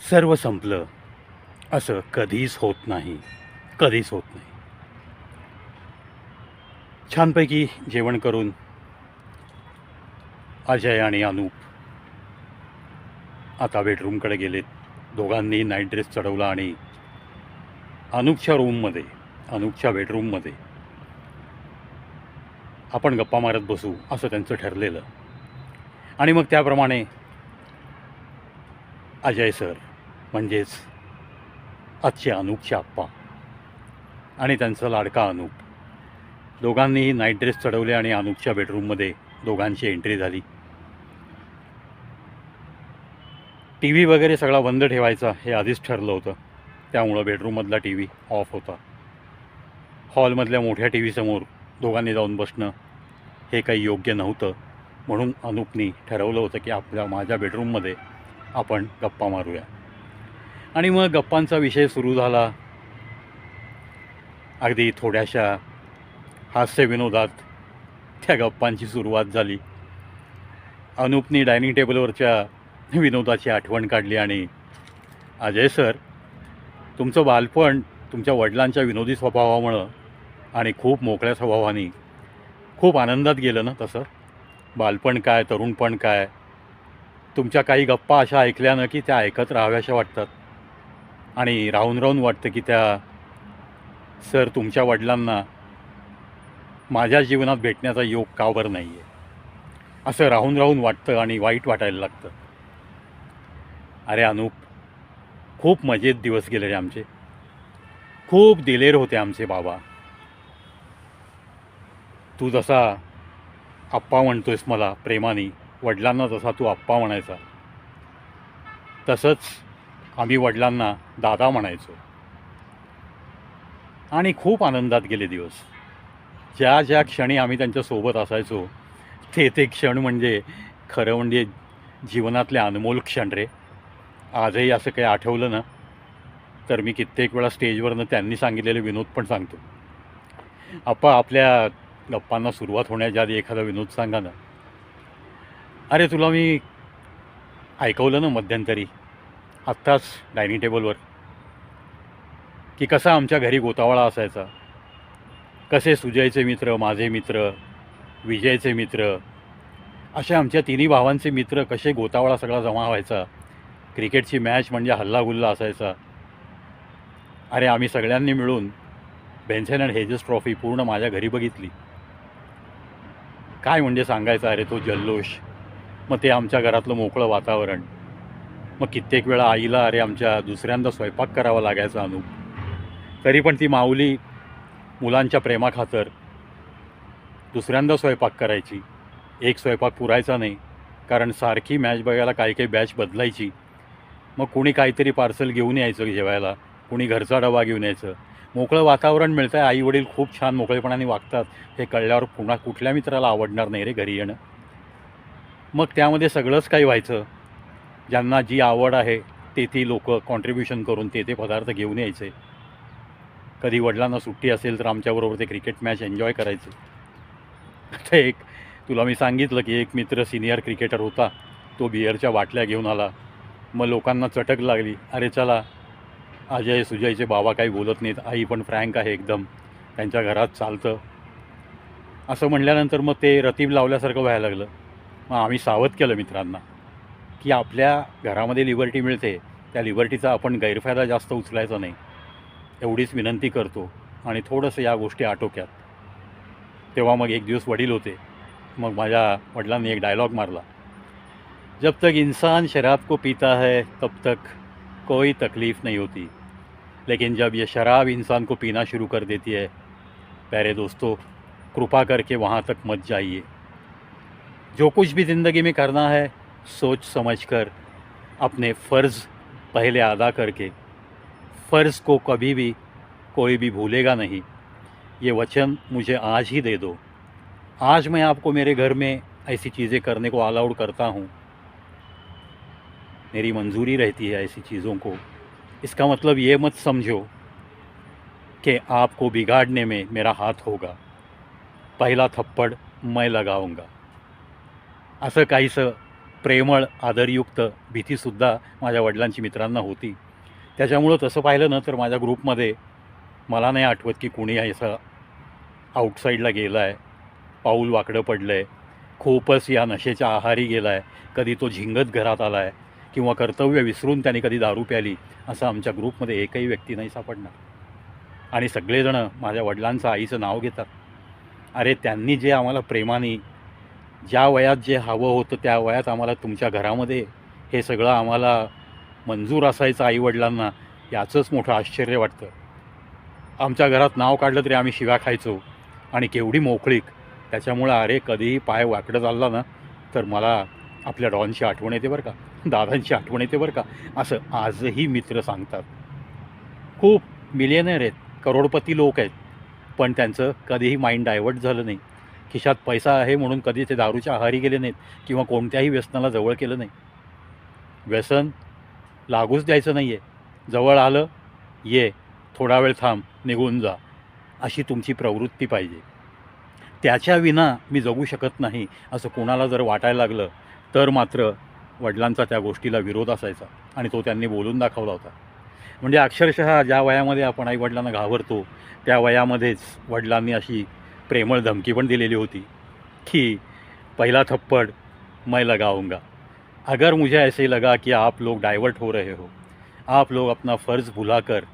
सर्व संपलं. असं कधीच होत नाही. कधीच होत नाही. छानपैकी जेवण करून अजय आणि अनूप आता बेडरूमकडे गेलेत. दोघांनी नाईट ड्रेस चढवला आणि अनूपच्या रूममध्ये अनूपच्या बेडरूममध्ये आपण गप्पा मारत बसू असं त्यांचं ठरलेलं. आणि मग त्याप्रमाणे अजय सर म्हणजेच आजचे अनूपचे आप्पा आणि त्यांचा लाडका अनूप. दोघांनीही नाईट ड्रेस चढवले आणि अनूपच्या बेडरूममध्ये दोघांची एंट्री झाली. टी व्ही वगैरे सगळा बंद ठेवायचा हे आधीच ठरलं होतं. त्यामुळं बेडरूममधला टी व्ही ऑफ होता. हॉलमधल्या मोठ्या टी व्हीसमोर दोघांनी जाऊन बसणं हे काही योग्य नव्हतं. म्हणून अनूपनी ठरवलं होतं की आपल्या माझ्या बेडरूममध्ये आपण गप्पा मारूया. आणि मग गप्पांचा विषय सुरू झाला. अगदी थोड्याशा हास्यविनोदात त्या गप्पांची सुरुवात झाली. अनुपनी डायनिंग टेबलवरच्या विनोदाची आठवण काढली आणि अजय सर तुमचं बालपण तुमच्या वडिलांच्या विनोदी स्वभावामुळं आणि खूप मोकळ्या स्वभावाने खूप आनंदात गेलं ना तसं? बालपण काय तरुणपण काय? तुमच्या काही गप्पा अशा ऐकल्यानं की त्या ऐकत राहाव्याशा वाटतात. आणि राहून राहून वाटतं की त्या सर तुमच्या वडिलांना माझ्या जीवनात भेटण्याचा योग का बरं नाही आहे असं राहून राहून वाटतं आणि वाईट वाटायला लागतं. अरे अनूप खूप मजेत दिवस गेले रे आमचे. खूप दिलेर होते आमचे बाबा. तू जसा आप्पा म्हणतोयस मला प्रेमाने वडिलांना जसा तू आप्पा म्हणायचा तसंच आम्ही वडिलांना दादा म्हणायचो. आणि खूप आनंदात गेले दिवस. ज्या ज्या क्षणी आम्ही त्यांच्यासोबत असायचो ते ते क्षण म्हणजे खरं म्हणजे जीवनातले अनमोल क्षण रे. आजही असं काही आठवलं ना तर मी कित्येक वेळा स्टेजवरनं त्यांनी सांगितलेले विनोद पण सांगतो. आप्पा आपल्या गप्पांना सुरुवात होण्याच्या आधी एखादा विनोद सांगा ना. अरे तुला मी ऐकवलं ना मध्यंतरी? आत्ताच डायनिंग टेबलवर की कसा आमच्या घरी गोतावळा असायचा. कसे सुजयचे मित्र माझे मित्र विजयचे मित्र अशा आमच्या तिन्ही भावांचे मित्र कसे गोतावळा सगळा जमा व्हायचा. क्रिकेटची मॅच म्हणजे हल्लागुल्ला असायचा. अरे आम्ही सगळ्यांनी मिळून बेन्सन अँड हेजेस ट्रॉफी पूर्ण माझ्या घरी बघितली. काय म्हणजे सांगायचं अरे तो जल्लोष. मग ते आमच्या घरातलं मोकळं वातावरण. मग कित्येक वेळा आईला अरे आमच्या दुसऱ्यांदा स्वयंपाक करावा लागायचा अनु. तरी पण ती माऊली मुलांच्या प्रेमाखातर दुसऱ्यांदा स्वयंपाक करायची. एक स्वयंपाक पुरायचा नाही कारण सारखी मॅच बघायला काही काही बॅच बदलायची. मग कुणी काहीतरी पार्सल घेऊन यायचं जेवायला कुणी घरचा डबा घेऊन यायचं. मोकळं वातावरण मिळतं आहे आई वडील खूप छान मोकळेपणाने वागतात. हे कळल्यावर पुन्हा कुठल्या मित्राला आवडणार नाही रे घरी येणं? मग त्यामध्ये सगळंच काही व्हायचं. ज्यांना जी आवड आहे ते ती लोक कॉन्ट्रीब्युशन करून ते ते पदार्थ घेऊन यायचे. कधी वडिलांना सुट्टी असेल तर आमच्याबरोबर ते क्रिकेट मॅच एन्जॉय करायचे. आता एक तुला मी सांगितलं की एक मित्र सिनियर क्रिकेटर होता तो बिअरच्या बाटल्या घेऊन आला. मग लोकांना चटक लागली. अरे चला अजय सुजयचे बाबा काही बोलत नाहीत आई पण फ्रँक आहे एकदम त्यांच्या घरात चालतं. असं म्हणल्यानंतर मग ते रतीब लावल्यासारखं व्हायला लागलं. मग आम्ही सावध केलं मित्रांना. की आपल्या घरामध्ये लिबर्टी मिळते त्या लिबर्टीचा आपण गैरफायदा जास्त उचलायचा नाही. एवढीच विनंती करतो आणि थोडंसं या गोष्टी आटोक्यात. तेव्हा मग एक दिवस वडील होते. मग माझ्या वडिलांनी एक डायलॉग मारला. जब तक इंसान शराब को पीता है तब तक कोई तकलीफ़ नहीं होती. लेकिन जब ये शराब इंसान को पीना शुरू कर देती है प्यारे दोस्तों कृपा करके वहाँ तक मत जाइए. जो कुछ भी ज़िंदगी में करना है सोच समझ कर अपने फ़र्ज़ पहले अदा करके, फ़र्ज़ को कभी भी कोई भी भूलेगा नहीं। ये वचन मुझे आज ही दे दो। आज मैं आपको मेरे घर में ऐसी चीज़ें करने को अलाउड करता हूँ। मेरी मंजूरी रहती है ऐसी चीज़ों को। इसका मतलब ये मत समझो कि आपको बिगाड़ने में मेरा हाथ होगा। पहिला थप्पड मैं लगाऊँगा। असं काहीसं प्रेमळ आदरयुक्त भीतीसुद्धा माझ्या वडिलांची मित्रांना होती. त्याच्यामुळं तसं पाहिलं ना तर माझ्या ग्रुपमध्ये मला नाही आठवत की कुणी असं आउटसाईडला गेला आहे पाऊल वाकडं पडलं आहे खूपच या नशेच्या आहारी गेला आहे कधी तो झिंगत घरात आला आहे किंवा कर्तव्य विसरून त्याने कधी दारू प्याली असं आमच्या ग्रुपमध्ये एकही व्यक्ती नाही सापडणार. आणि सगळेजणं माझ्या वडिलांचं आईचं नाव घेतात. अरे त्यांनी जे आम्हाला प्रेमाने ज्या वयात जे हवं होतं त्या वयात आम्हाला तुमच्या घरामध्ये हे सगळं आम्हाला मंजूर असायचं आईवडिलांना याचंच मोठं आश्चर्य वाटतं. आमच्या घरात नाव काढलं तरी आम्ही शिव्या खायचो आणि केवढी मोकळीक. त्याच्यामुळं अरे कधीही पाय वाकडं चालला ना तर मला आपल्या डॉनची आठवण येते बरं का दादांची आठवण येते बरं का असं आजही मित्र सांगतात. खूप मिलियनर आहेत करोडपती लोक आहेत पण त्यांचं कधीही माइंड डायवर्ट झालं नाही. खिशात पैसा आहे म्हणून कधी ते दारूच्या आहारी गेले नाहीत किंवा कोणत्याही व्यसनाला जवळ केलं नाही. व्यसन लागूच द्यायचं नाही आहे जवळ आलं ये थोडा वेळ थांब निघून जा अशी तुमची प्रवृत्ती पाहिजे. त्याच्या विना मी जगू शकत नाही असं कोणाला जर वाटायला लागलं तर मात्र वडिलांचा त्या गोष्टीला विरोध असायचा आणि तो त्यांनी बोलून दाखवला होता. म्हणजे अक्षरशः ज्या वयामध्ये आपण आईवडिलांना घाबरतो त्या वयामध्येच वडिलांनी अशी प्रेमळ धमकी पण दिलेली होती की पहिला थप्पड़ मैं लगाऊंगा. अगर मुझे ऐसे लगा कि आप लोग डाइवर्ट हो रहे हो आप लोग अपना फ़र्ज़ भुलाकर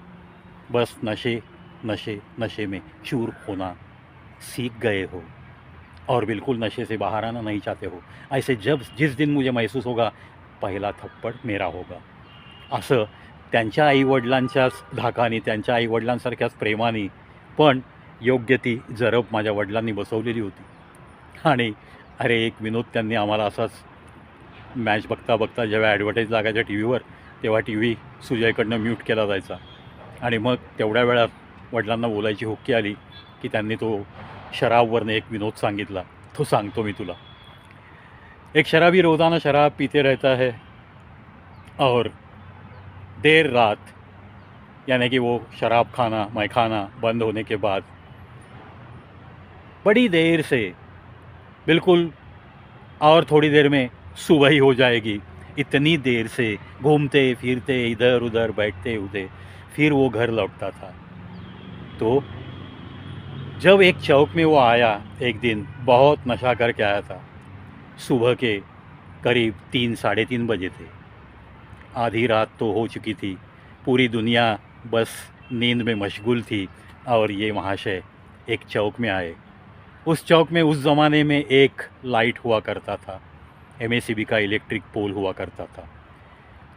बस नशे नशे नशे में चूर होना सीख गए हो और बिल्कुल नशे से बाहर आना नहीं चाहते हो। ऐसे जब जिस दिन मुझे महसूस होगा पहिला थप्पड मेरा होगा। असं त्यांच्या आईवडिलांच्याच धाकाने त्यांच्या आईवडिलांसारख्याच प्रेमाने पण योग्य ती जरब माझ्या वडिलांनी बसवलेली होती. आणि अरे एक विनोद त्यांनी आम्हाला असाच मॅच बघता बघता जेव्हा ॲडव्हर्टाईज लागायच्या टी व्हीवर तेव्हा टी व्ही सुजयकडनं म्यूट केला जायचा. आणि मग तेवढ्या वेळात वडिलांना बोलायची हुक्की आली की त्यांनी तो शराबवरनं एक विनोद सांगितला. तो सांगतो मी तुला. एक शराबी रोज़ाना शराब पीते रहता है और देर रात यानी कि वो शराब खाना मैखाना बंद होने के बाद बड़ी देर से। बिल्कुल, और थोड़ी देर में सुबह ही हो जाएगी। इतनी देर से घूमते, फिरते इधर उधर बैठते उठते फिर वो घर लौटता था। तो जब एक चौक में वो आया, एक दिन बहुत नशा करके आया था। सुबह के करीब तीन, साढ़े तीन बजे थे। आधी रात तो हो चुकी थी। पूरी दुनिया बस नींद में मशगूल थी और ये महाशय एक चौक में आए। उस चौक में उस ज़माने में एक लाइट हुआ करता था। एम का इलेक्ट्रिक पोल हुआ करता था।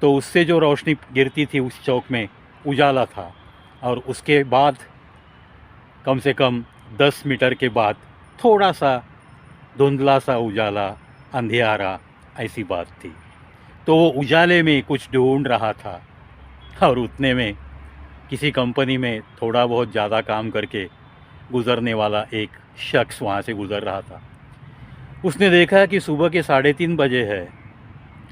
तो उससे जो रोशनी गिरती थी उस चौक में, उजाला था और उसके बाद कम से कम दस मीटर के बाद थोड़ा सा धुंधला सा उजाला अंधियारा ऐसी बात थी। तो वो उजाले में कुछ ढूंढ रहा था और उतने में किसी कंपनी में थोड़ा बहुत ज़्यादा काम करके गुज़रने वाला एक शख्स वहाँ से गुज़र रहा था। उसने देखा कि सुबह के साढ़े तीन बजे है।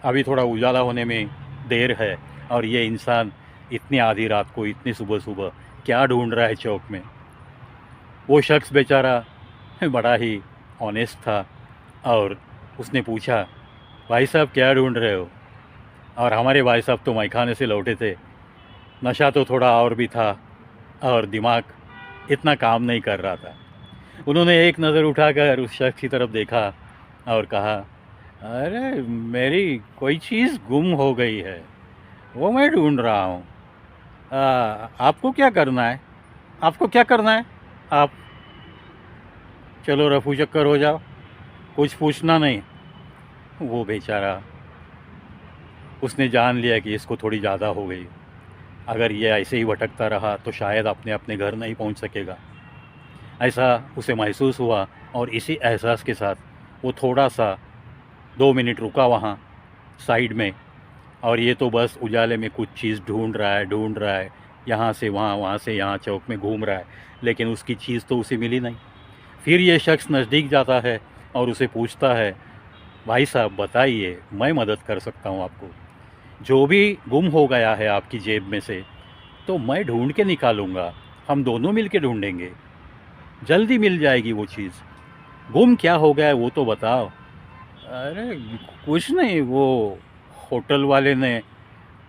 अभी थोड़ा उजाला होने में देर है और ये इंसान इतनी आधी रात को इतनी सुबह सुबह क्या ढूंढ रहा है चौक में? वो शख्स बेचारा बड़ा ही ऑनेस्ट था और उसने पूछा, भाई साहब, क्या ढूंढ रहे हो? और हमारे भाई साहब तो मैखाने से लौटे थे। नशा तो थोड़ा और भी था और दिमाग इतना काम नहीं कर रहा था। उन्होंने एक नज़र उठाकर उस शख्स की तरफ़ देखा और कहा, अरे, मेरी कोई चीज़ गुम हो गई है। वो मैं ढूंढ रहा हूँ। आपको क्या करना है? आपको क्या करना है? आप चलो रफू चक्कर हो जाओ। कुछ पूछना नहीं। वो बेचारा, उसने जान लिया कि इसको थोड़ी ज़्यादा हो गई। अगर ये ऐसे ही भटकता रहा तो शायद अपने अपने घर नहीं पहुँच सकेगा। ऐसा उसे महसूस हुआ और इसी एहसास के साथ वो थोड़ा सा दो मिनट रुका वहाँ साइड में। और ये तो बस उजाले में कुछ चीज़ ढूंढ रहा है, ढूंढ रहा है। यहाँ से वहाँ वहाँ से यहाँ चौक में घूम रहा है। लेकिन उसकी चीज़ तो उसे मिली नहीं। फिर ये शख्स नज़दीक जाता है और उसे पूछता है, भाई साहब, बताइए, मैं मदद कर सकता हूँ आपको। जो भी गुम हो गया है आपकी जेब में से तो मैं ढूंढ के निकालूँगा। हम दोनों मिल के ढूंढेंगे। जल्दी मिल जाएगी वो चीज़। गुम क्या हो गया है वो तो बताओ। अरे, कुछ नहीं, वो होटल वाले ने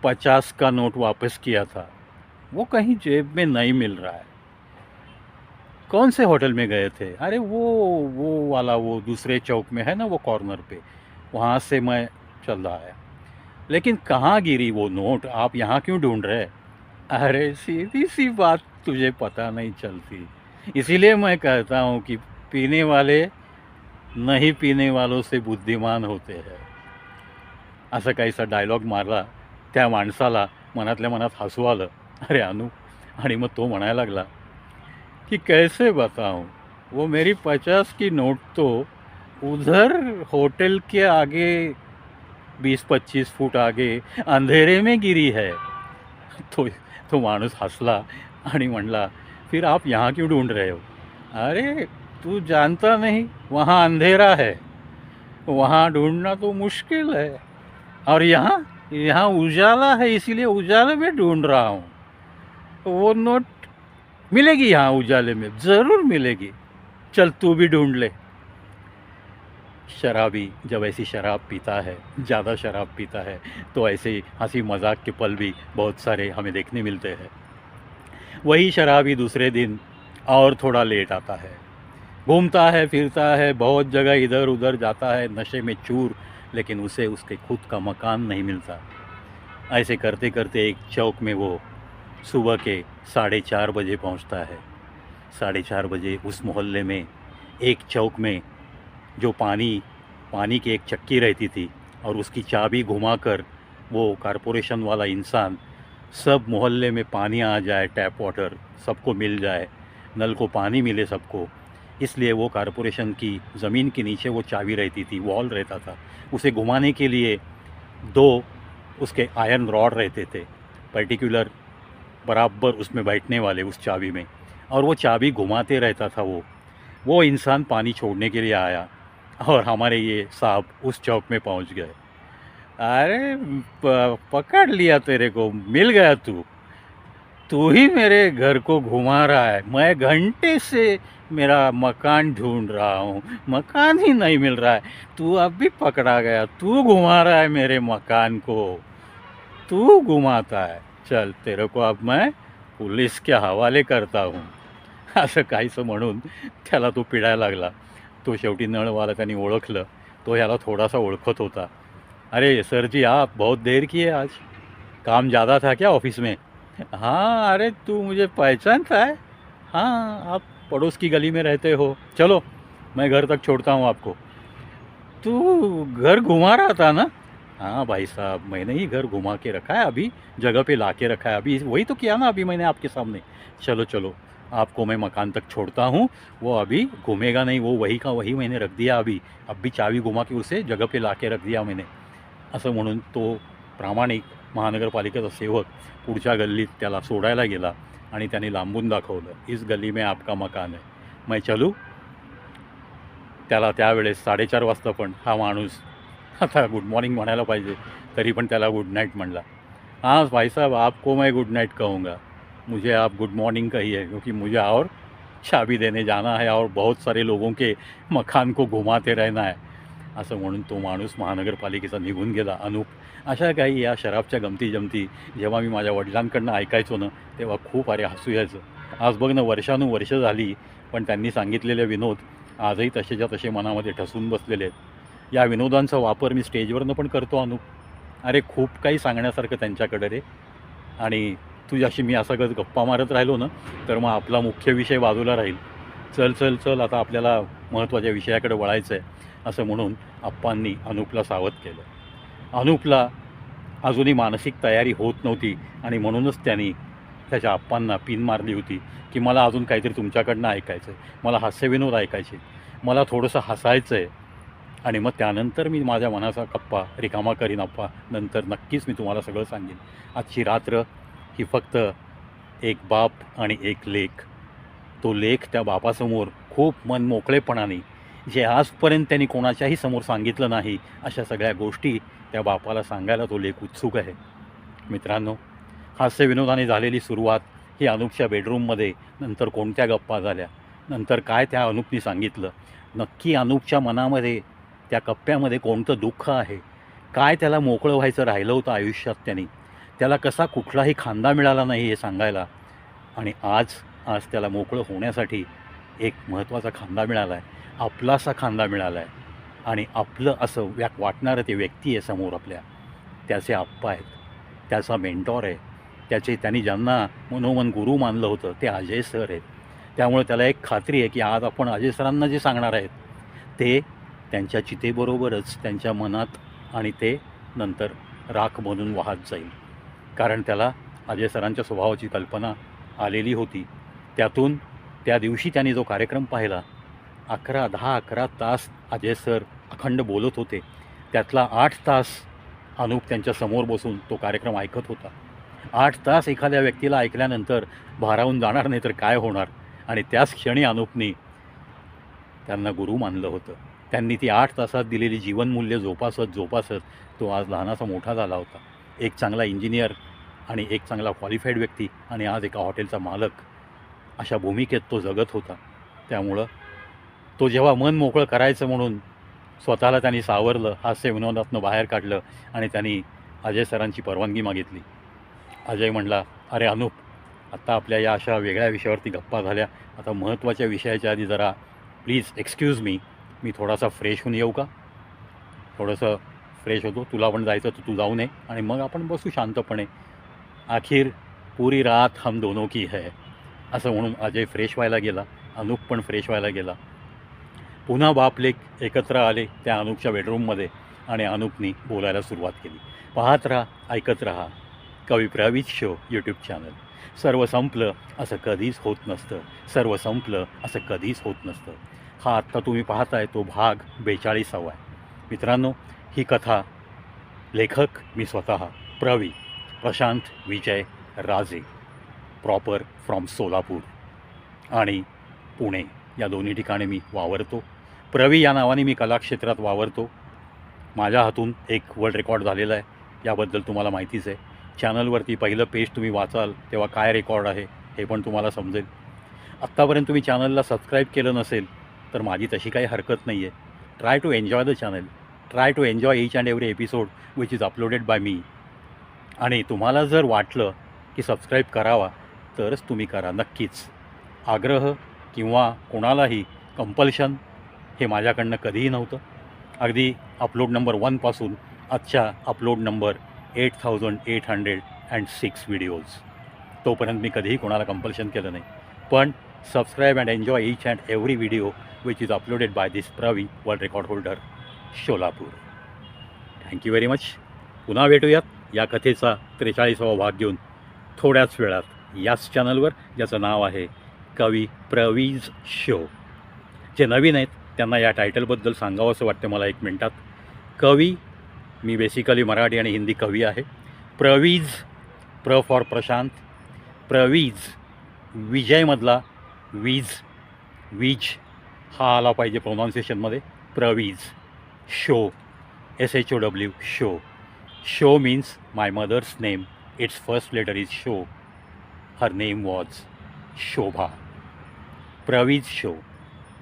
पचास का नोट वापस किया था। वो कहीं जेब में नहीं मिल रहा है। कौन से होटल में गए थे? अरे, वो वो वाला, वो दूसरे चौक में है ना, वो कॉर्नर पे। वहाँ से मैं चल रहा है। लेकिन कहाँ गिरी वो नोट? आप यहाँ क्यों ढूंढ रहे? अरे, सीधी सी बात, तुझे पता नहीं चलती। इसीलिए मैं कहता हूँ कि पीने वाले नहीं पीने वालों से बुद्धिमान होते हैं। असं काहीसा डायलॉग मारला त्या माणसाला मनातल्या मनात हसू आलं. अरे अनु आणि मग तो म्हणायला लागला की कैसे बताऊं? वो मेरी पचास की नोट तो उधर होटल के आगे बीस पच्चीस फूट आगे अंधेरे में गिरी है. तो तो माणूस हसला आणि म्हणला फिर आप यहाँ क्यों ढूंढ रहे हो? अरे, तू जानता नहीं, वहाँ अंधेरा है। वहाँ ढूंढना तो मुश्किल है। और यहाँ यहाँ उजाला है, इसीलिए उजाले में ढूंढ रहा हूँ। वो नोट मिलेगी यहाँ उजाले में, ज़रूर मिलेगी। चल तू भी ढूंढ ले। शराबी जब ऐसी शराब पीता है, ज़्यादा शराब पीता है तो ऐसे हँसी मज़ाक के पल भी बहुत सारे हमें देखने मिलते हैं। वही शराबी दूसरे दिन और थोड़ा लेट आता है। घूमता है, फिरता है, बहुत जगह इधर उधर जाता है, नशे में चूर, लेकिन उसे उसके खुद का मकान नहीं मिलता। ऐसे करते करते एक चौक में वो सुबह के साढ़े चार बजे पहुँचता है। साढ़े चार बजे उस मोहल्ले में एक चौक में जो पानी पानी की एक चक्की रहती थी और उसकी चाबी घुमाकर वो कारपोरेशन वाला इंसान सब मोहल्ले में पानी आ जाए टैप वाटर सबको मिल जाए, नल को पानी मिले सबको। इसलिए वो कारपोरेशन की ज़मीन के नीचे वो चाबी रहती थी, वॉल रहता था। उसे घुमाने के लिए दो उसके आयरन रॉड रहते थे पर्टिकुलर बराबर उसमें बैठने वाले उस चाबी में। और वो चाबी घुमाते रहता था वो। वो इंसान पानी छोड़ने के लिए आया और हमारे ये साहब उस चौक में पहुँच गए। अरे प, पकड़ लिया तेरे को मिल गया तू। तू ही मेरे घर को घुमा रहा है। मैं घंटे से मेरा मकान ढूंढ रहा हूँ। मकान ही नहीं मिल रहा है। तू अब भी पकड़ा गया। तू घुमा रहा है मेरे मकान को। तू घुमाता है। चल तेरे को अब मैं पुलिस के हवाले करता हूँ। असं काहीसं म्हणून त्याला तो पिडायला लागला. तो शेवटी नळवाला त्यांनी ओळखलं. तो ह्याला थोडासा ओळखत होता. अरे सर जी, आप बहुत देर किए आज। काम ज़्यादा था क्या ऑफ़िस में? हाँ अरे तू मुझे पहचानता है। हाँ आप पड़ोस की गली में रहते हो। चलो, मैं घर तक छोड़ता हूँ आपको। तू घर घुमा रहा था ना? हाँ भाई साहब, मैंने ही घर घुमा के रखा है, अभी जगह पे ला के रखा है। अभी वही तो किया ना अभी मैंने आपके सामने। चलो चलो, आपको मैं मकान तक छोड़ता हूँ। वो अभी घूमेगा नहीं, वो वही का वही मैंने रख दिया अभी। अब भी चावी घुमा के उसे जगह पे ला के रख दिया मैंने। असं म्हणून तो प्रामाणिक महानगरपालिकेचा सेवक पुढच्या गल्लीत त्याला सोडायला गेला आणि त्याने लांबून दाखवलं इस गल्ली में आपका मकान आहे मैं चलू? त्याला त्यावेळेस साडेचार वाजता पण हा माणूस आता गुड मॉर्निंग म्हणायला पाहिजे तरी पण त्याला गुड नाईट म्हणला. हाँ भाई साहब आपको मैं गुड नाइट कहूँगा. मुझे आप गुड मॉर्निंग कहिए क्योंकि मुझे और चाबी देने जाना है और बहुत सारे लोगों के मकान को घुमाते रहना है. असं म्हणून तो माणूस महानगरपालिकेचा निघून गेला. अनूप अशा काही या शराबच्या गमती जमती जेव्हा मी माझ्या वडिलांकडनं ऐकायचो ना तेव्हा खूप अरे हसू यायचं. आज बघ ना वर्षानुवर्ष झाली पण त्यांनी सांगितलेले विनोद आजही तसेच्या तसे मनामध्ये ठसून बसलेले आहेत. या विनोदांचा वापर मी स्टेजवरनं पण करतो अनु अरे खूप काही सांगण्यासारखं त्यांच्याकडे रे. आणि तुझ्याशी मी असं गज गप्पा मारत राहिलो ना तर मग आपला मुख्य विषय बाजूला राहील. चल चल चल आता आपल्याला महत्त्वाच्या विषयाकडे वळायचं आहे असं म्हणून आप्पांनी अनुपला सावध केलं. अनुपला अजूनही मानसिक तयारी होत नव्हती आणि म्हणूनच त्यांनी त्याच्या आप्पांना पिन मारली होती की मला अजून काहीतरी तुमच्याकडनं ऐकायचं आहे मला हास्यविनोद ऐकायचे मला थोडंसं हसायचं आहे आणि मग त्यानंतर मी माझ्या मनाचा कप्पा रिकामा करीन अप्पा नंतर नक्कीच मी तुम्हाला सगळं सांगेन. आजची रात्र ही फक्त एक बाप आणि एक लेख. तो लेख त्या बापासमोर खूप मन मोकळेपणाने जे आजपर्यंत त्यांनी कोणाच्याही समोर सांगितलं नाही अशा सगळ्या गोष्टी त्या बापाला सांगायला तो लेख उत्सुक आहे. मित्रांनो हास्यविनोदाने झालेली सुरुवात ही अनुपच्या बेडरूममध्ये नंतर कोणत्या गप्पा झाल्या नंतर काय त्या अनुपनी सांगितलं नक्की अनुपच्या मनामध्ये त्या कप्प्यामध्ये कोणतं दुःख आहे काय त्याला मोकळं व्हायचं राहिलं होतं आयुष्यात त्यांनी त्याला कसा कुठलाही खांदा मिळाला नाही हे सांगायला आणि आज आज त्याला मोकळं होण्यासाठी एक महत्त्वाचा खांदा मिळाला आहे आपलासा खांदा मिळाला आहे आणि आपलं असं व्याक वाटणारं ते व्यक्ती आहे समोर आपल्या. त्याचे आप्पा आहेत. त्याचा मेंटॉर आहे. त्याचे त्यांनी ज्यांना मनोमन गुरु मानलं होतं ते अजय सर आहेत. त्यामुळे त्याला एक खात्री आहे की आज आपण अजय सरांना जे सांगणार आहेत ते त्यांच्या चितेबरोबरच त्यांच्या मनात आणि ते नंतर राख बनून वाहत जाईल. कारण त्याला अजय सरांच्या स्वभावाची कल्पना आलेली होती. त्यातून त्या दिवशी त्यांनी जो कार्यक्रम पाहिला अकरा दहा अकरा तास अजय सर अखंड बोलत होते. त्यातला आठ तास अनुप त्यांच्यासमोर बसून तो कार्यक्रम ऐकत होता. आठ तास एखाद्या व्यक्तीला ऐकल्यानंतर भारावून जाणार नाही तर काय होणार? आणि त्याच क्षणी अनुपनी त्यांना गुरु मानलं होतं. त्यांनी ती आठ तासात दिलेली जीवनमूल्य जोपासत जोपासत तो आज लहानाचा मोठा झाला होता. एक चांगला इंजिनियर आणि एक चांगला क्वालिफाईड व्यक्ती आणि आज एका हॉटेलचा मालक. अशा भूमिकेत तो जगत होता. त्यामुळं तो जेव्हा मन मोकळं करायचं म्हणून स्वतःला त्यांनी सावरलं हास्य विनोदातनं बाहेर काढलं आणि त्यांनी अजय सरांची परवानगी मागितली. अजय म्हणला अरे अनुप आत्ता आपल्या या अशा वेगळ्या विषयावरती गप्पा झाल्या. आता महत्त्वाच्या विषयाच्या आधी जरा प्लीज एक्सक्यूज मी मी थोडासा फ्रेश होऊन येऊ का? थोडंसं फ्रेश होतो. तुला पण जायचं तर तू जाऊ नये. आणि मग आपण बसू शांतपणे. आखिर पुरी रात हम दोनों की है. असं म्हणून अजय फ्रेश व्हायला गेला. अनूप पण फ्रेश व्हायला गेला. पुन्हा बापलेक एकत्र आले त्या अनूपच्या बेडरूममध्ये आणि अनुपनी बोलायला सुरुवात केली. पाहत राहा ऐकत राहा. कवी प्रवीत शो यूट्यूब चॅनल सर्व संपलं असं कधीच होत नसतं. सर्व संपलं असं कधीच होत नसतं. हा आत्ता तुम्ही पाहताय तो भाग बेचाळीसावा आहे. मित्रांनो ही कथा लेखक मी स्वतः प्रवी. प्रशांत विजय राजे. Proper from Solapur. आणि पुणे या दोन्ही ठिकाणी मी वावरतो. प्रवी या नावाने मी कलाक्षेत्रात वावरतो. माझ्या हातून एक वर्ल्ड रेकॉर्ड झालेला आहे. याबद्दल तुम्हाला माहितीच आहे. चॅनलवरती पहिलं पेज तुम्ही वाचाल तेव्हा काय रेकॉर्ड आहे हे पण तुम्हाला समजेल. आत्तापर्यंत तुम्ही चॅनलला सबस्क्राईब केलं नसेल तर माझी तशी काही हरकत नाही आहे try to enjoy the channel try to enjoy each and every episode which is uploaded by me आणि तुम्हाला जर वाटलं की सबस्क्राईब करावा तरच तुम्ही करा नक्कीच. आग्रह किंवा कोणालाही कंपल्शन हे माझ्याकडनं कधीही नव्हतं. अगदी अपलोड नंबर वनपासून आजच्या upload number eight thousand eight hundred and six videos तोपर्यंत मी कधीही कोणाला कंपल्शन केलं नाही. पण subscribe and enjoy each and every video which is uploaded by this Pravi world record holder Sholapur thank you very much पुन्हा भेटूयात या कथेचा त्रेचाळीसावा भाग घेऊन. थोड्याच वेळात. याच चॅनलवर ज्याचं नाव आहे कवी प्रवीज शो. जे नवीन आहेत त्यांना या टायटलबद्दल सांगावं असं वाटतं मला एक मिनटात. कवी मी बेसिकली मराठी आणि हिंदी कवी आहे. प्रवीज प्र फॉर प्रशांत. प्रवीज विजयमधला वीज वीज हा आला पाहिजे प्रोनाऊन्सिएशनमध्ये Praveez show S H O W show. Show means my mother's name its first letter is show her name was Shobha Praveez show.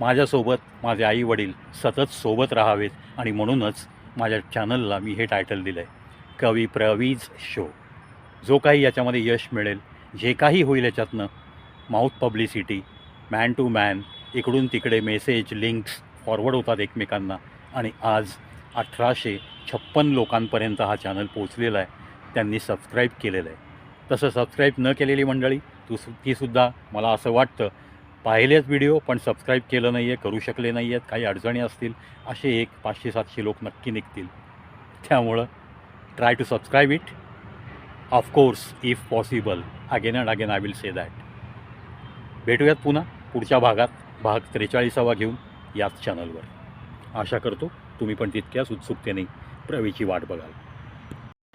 माझ्यासोबत माझे आई वडील सतत सोबत राहावेत आणि म्हणूनच माझ्या चॅनलला मी हे टायटल दिलं आहे कवी प्रवीज शो. जो काही याच्यामध्ये यश मिळेल जे काही होईल याच्यातनं mouth publicity man to man इकडून तिकडे मेसेज लिंक्स फॉरवर्ड होतात एकमेकांना. आणि आज अठराशे छप्पन लोकांपर्यंत हा चॅनल पोचलेला आहे. त्यांनी सबस्क्राईब केलेलं आहे. तसं सबस्क्राईब न केलेली मंडळी तू तीसुद्धा मला असं वाटतं. पाहिलेच व्हिडिओ पण सबस्क्राईब केलं नाही आहे करू शकले नाही आहेत काही अडचणी असतील असे एक पाचशे सातशे लोक नक्की निघतील. त्यामुळं try to subscribe it of course if possible again and again I will say that भेटूयात पुन्हा पुढच्या भागात भाग त्रेचाळीसावा घेऊन याच चॅनलवर आशा करतो तुम्ही पण तितक्याच उत्सुकतेने प्रवीची वाट बघाल.